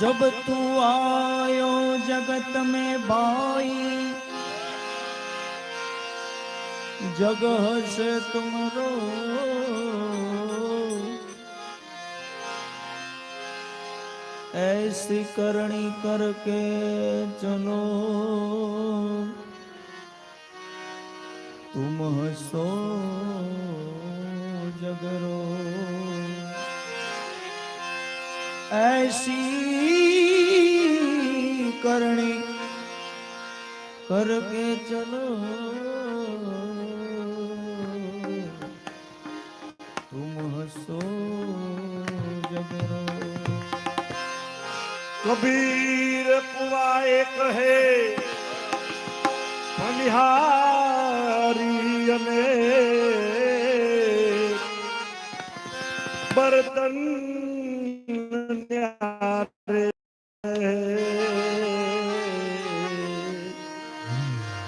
जब तू आयो जगत में भाई जगह से तुमरो ऐसी करनी करके चलो तुम हसो जगरो ऐसी करनी करके चलो तुम हसो जगरो કબીર કુવાએ કહે મનિહારી અને वरदन न्यारे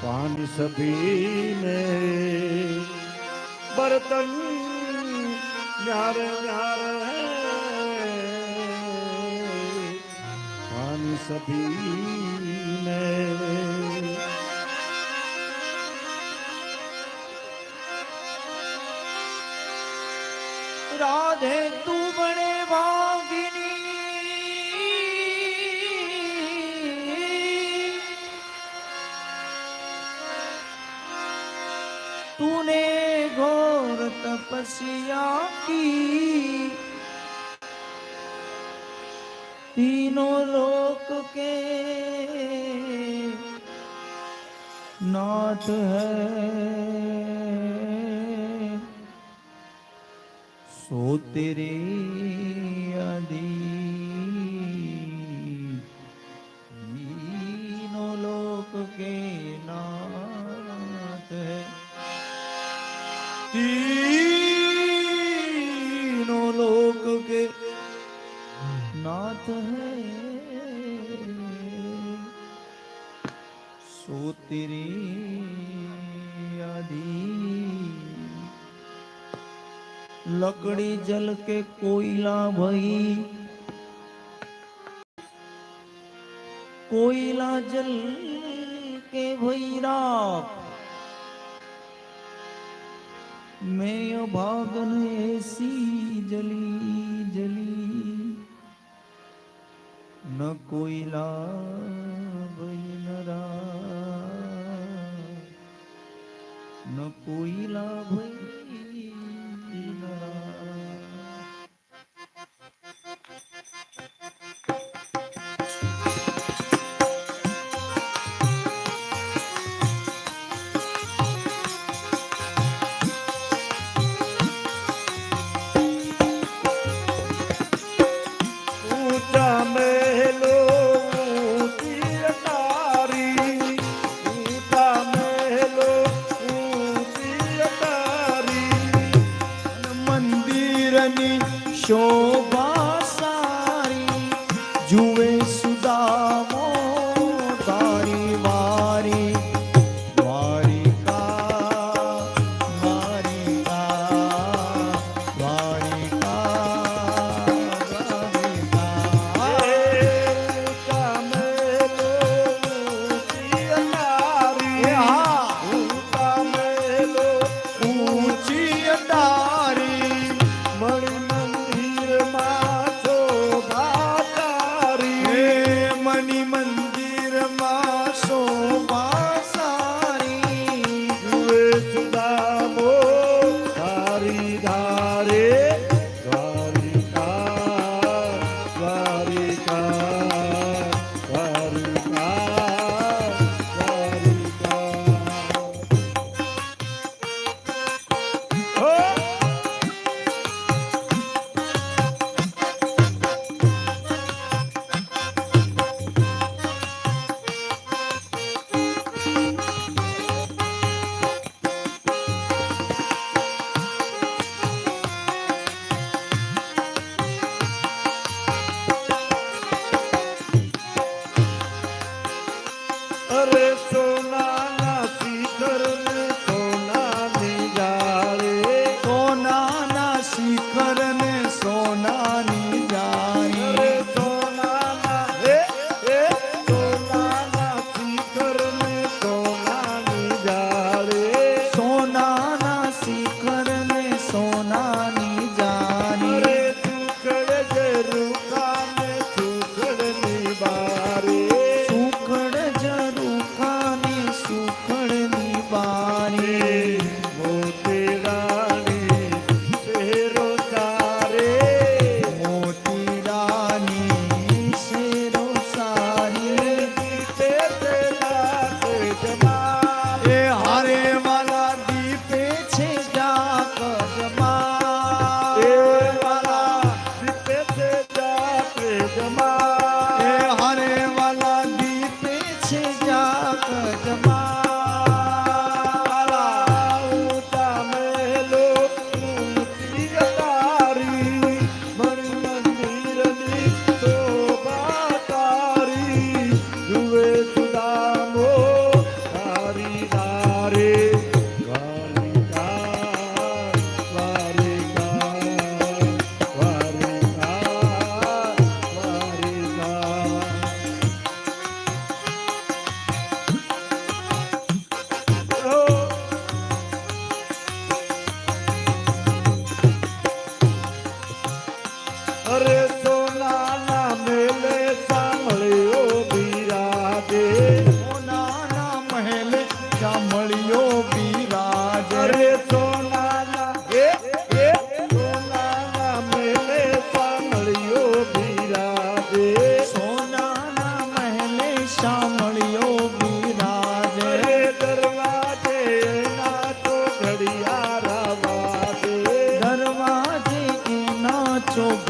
पानी सभी राधे तू बड़े भागिनी तूने घोर तपस्या की तीनों लोक के नाथ है तेरे आदि तीनों लोक के नाथ है કાળી જલ કે કોયલા ભઈ. કોયલા જલ કે ભૈરા મેય ભાગને સી જલી જલી. ન કોયલા ભઈ નરા ન કોયલા ભઈ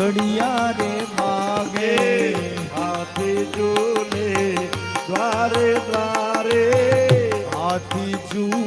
ઘડિયા રે માગે હાથી ઝૂલે દ્વારે દ્વારે હાથી ઝૂલે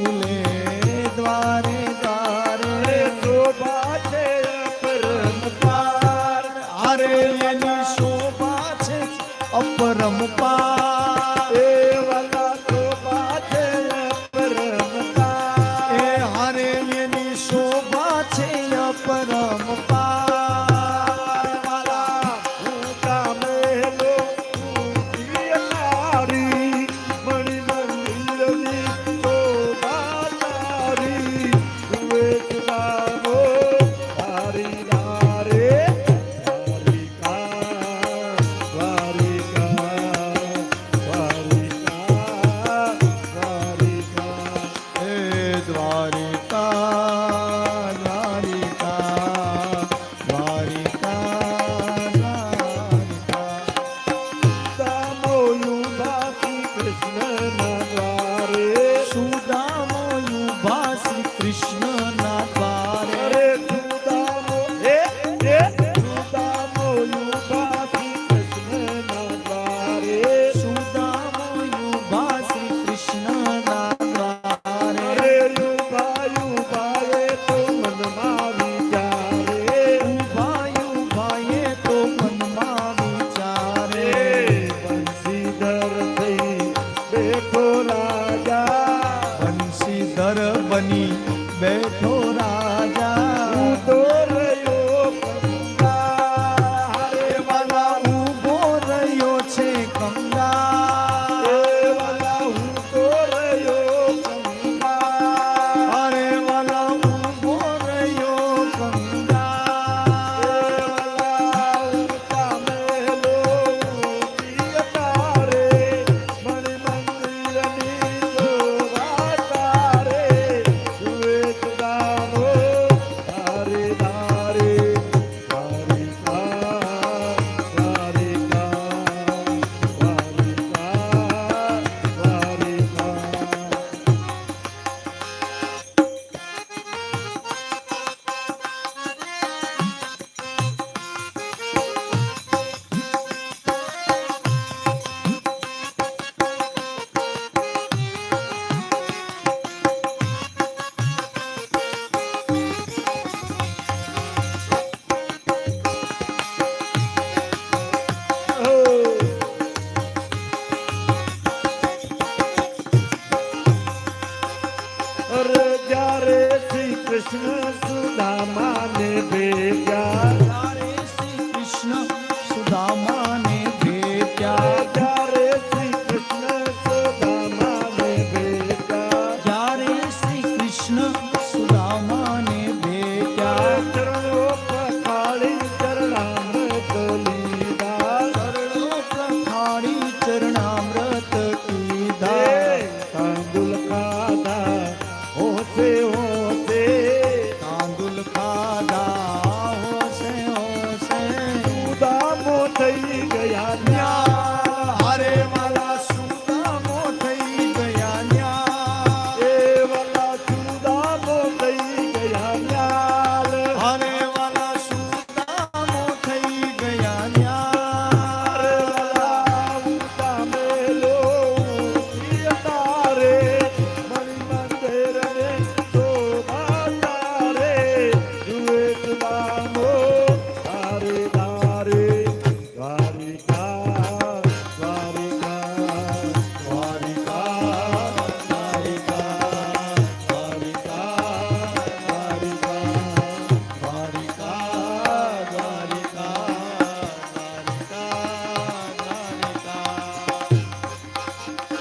કૃષ્ણ સુદામાને ભેગા